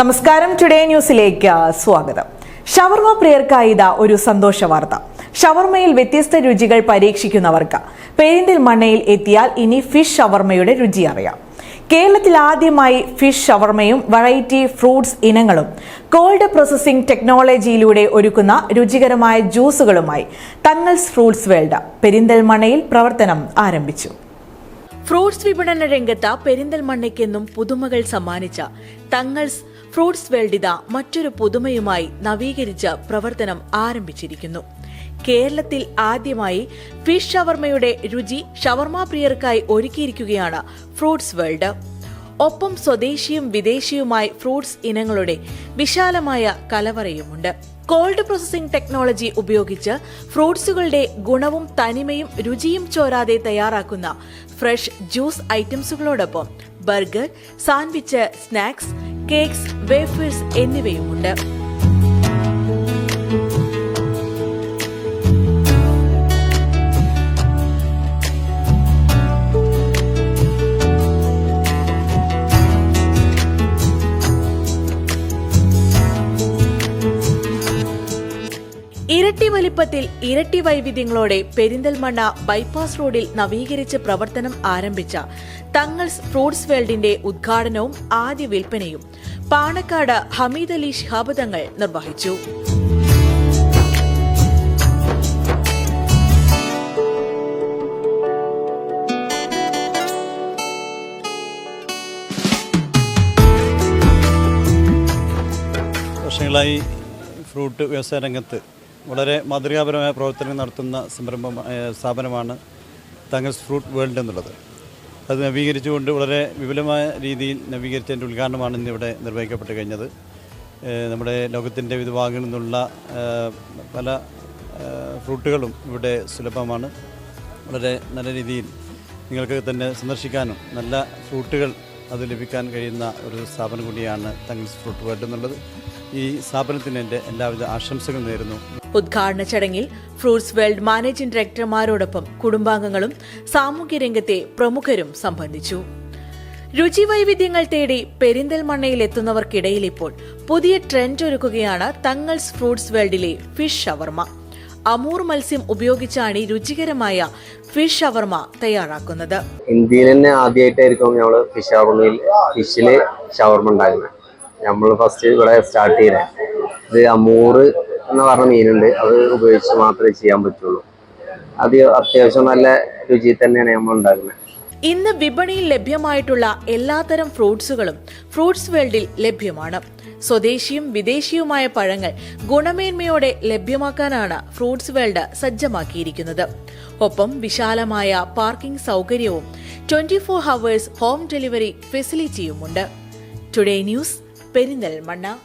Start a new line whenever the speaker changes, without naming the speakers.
നമസ്കാരം. ടുഡേ ന്യൂസിലേക്ക് സ്വാഗതം. ഷവർമ പ്രിയർക്കായി ഇതാ ഒരു സന്തോഷ വാർത്ത. ഷവർമയിൽ വ്യത്യസ്ത രുചികൾ പരീക്ഷിക്കുന്നവർക്ക് പെരിന്തൽമണ്ണയിൽ എത്തിയാൽ ഇനി ഫിഷ് ഷവർമയുടെ രുചി അറിയാം. കേരളത്തിൽ ആദ്യമായി ഫിഷ് ഷവർമയും വെറൈറ്റി ഫ്രൂട്ട്സ് ഇനങ്ങളും കോൾഡ് പ്രോസസ്സിംഗ് ടെക്നോളജിയിലൂടെ ഒരുക്കുന്ന രുചികരമായ ജ്യൂസുകളുമായി തങ്ങൾസ് ഫ്രൂട്ട്സ് വേൾഡ് പെരിന്തൽമണ്ണയിൽ പ്രവർത്തനം ആരംഭിച്ചു. ഫ്രൂട്ട്സ് വിപണന രംഗത്ത് പെരിന്തൽമണ്ണയ്ക്കെന്നും പുതുമകൾ സമ്മാനിച്ച തങ്ങൾസ് ഫ്രൂട്ട്സ് വേൾഡിത മറ്റൊരു പുതുമയുമായി നവീകരിച്ച പ്രവർത്തനം ആരംഭിച്ചിരിക്കുന്നു. കേരളത്തിൽ ആദ്യമായി ഫിഷ് ഷവർമയുടെ രുചി ഷവർമ പ്രിയർക്കായി ഒരുക്കിയിരിക്കുകയാണ് ഫ്രൂട്ട്സ് വേൾഡ്. ഒപ്പം സ്വദേശിയും വിദേശിയുമായി ഫ്രൂട്ട്സ് ഇനങ്ങളുടെ വിശാലമായ കലവറയുമുണ്ട്. കോൾഡ് പ്രോസസിംഗ് ടെക്നോളജി ഉപയോഗിച്ച് ഫ്രൂട്ട്സുകളുടെ ഗുണവും തനിമയും രുചിയും ചോരാതെ തയ്യാറാക്കുന്ന fresh juice ഐറ്റംസുകളോടൊപ്പം burger sandwich snacks cakes wafers എന്നിവയുമുണ്ട്. വലിപ്പത്തിൽ ഇരട്ടി വൈവിധ്യങ്ങളോടെ പെരിന്തൽമണ്ണ ബൈപ്പാസ് റോഡിൽ നവീകരിച്ച് പ്രവർത്തനം ആരംഭിച്ച തങ്ങൾസ് ഫ്രൂട്ട്സ് വേൾഡിന്റെ ഉദ്ഘാടനവും ആദ്യ വിൽപ്പനയും പാണക്കാട് ഹമീദ് അലി ശിഹാബ് നിർവഹിച്ചു.
വർഷങ്ങളായി ഫ്രൂട്ട് വ്യവസായ രംഗത്ത് വളരെ മാതൃകാപരമായ പ്രവർത്തനം നടത്തുന്ന സംരംഭം സ്ഥാപനമാണ് തങ്കസ് ഫ്രൂട്ട് വേൾഡ് എന്നുള്ളത്. അത് നവീകരിച്ചുകൊണ്ട് വളരെ വിപുലമായ രീതിയിൽ നവീകരിച്ചതിന്റെ ഉദ്ഘാടനമാണ് ഇന്നിവിടെ നിർവഹിക്കപ്പെട്ട് കഴിഞ്ഞത്. നമ്മുടെ ലോകത്തിന്റെ വിവിധ ഭാഗങ്ങളിൽ നിന്നുള്ള പല ഫ്രൂട്ടുകളും ഇവിടെ സുലഭമാണ്. വളരെ നല്ല രീതിയിൽ നിങ്ങൾക്ക് തന്നെ സന്ദർശിക്കാനും നല്ല ഫ്രൂട്ടുകൾ അത് ലഭിക്കാൻ കഴിയുന്ന ഒരു സ്ഥാപനം കൂടിയാണ് തങ്ങൾസ് ഫ്രൂട്ട് വേൾഡ് എന്നുള്ളത്. ഈ സ്ഥാപനത്തിന് എന്റെ എല്ലാവിധ ആശംസകൾ നേരുന്നു.
ഉദ്ഘാടന ചടങ്ങിൽ ഫ്രൂട്ട്സ് വേൾഡ് മാനേജിംഗ് ഡയറക്ടർമാരോടൊപ്പം കുടുംബാംഗങ്ങളും സാമൂഹ്യ രംഗത്തെ പ്രമുഖരും സംബന്ധിച്ചു. രുചി വൈവിധ്യങ്ങൾ തേടി പെരിന്തൽമണ്ണയിൽ എത്തുന്നവർക്കിടയിൽ ഇപ്പോൾ പുതിയ ട്രെൻഡ് ഒരുക്കുകയാണ് തങ്ങൾസ് ഫ്രൂട്ട്സ് വേൾഡിലെ ഫിഷ് ഷവർമ. അമൂർ മത്സ്യം ഉപയോഗിച്ചാണ് ഈ രുചികരമായ ഫിഷ് ഷവർമ തയ്യാറാക്കുന്നത്.
ഇന്ത്യയിൽ തന്നെ ആദ്യമായിട്ടായിരിക്കും നമ്മൾ ഫിഷ് ഷവർമയിൽ ഫിഷിൽ ഷവർമ ഉണ്ടാകുന്നത് നമ്മൾ ഫസ്റ്റ് ഇവിടെ സ്റ്റാർട്ട് ചെയ്തത് ഇത് അമൂറ് എന്ന് പറഞ്ഞ മീനുണ്ട്. അത് ഉപയോഗിച്ച് മാത്രമേ ചെയ്യാൻ പറ്റുള്ളൂ. അത് അത്യാവശ്യം നല്ല രുചിയിൽ തന്നെയാണ് നമ്മൾ ഉണ്ടാക്കുന്നത്.
ഇന്ന് വിപണിയിൽ ലഭ്യമായിട്ടുള്ള എല്ലാത്തരം ഫ്രൂട്ട്സുകളും ഫ്രൂട്ട്സ് വേൾഡിൽ ലഭ്യമാണ്. സ്വദേശിയും വിദേശിയുമായ പഴങ്ങൾ ഗുണമേന്മയോടെ ലഭ്യമാക്കാനാണ് ഫ്രൂട്ട്സ് വേൾഡ് സജ്ജമാക്കിയിരിക്കുന്നത്. ഒപ്പം വിശാലമായ പാർക്കിംഗ് സൗകര്യവും twenty four hours home delivery ഫെസിലിറ്റിയുമുണ്ട്. Today news Perinthalmanna.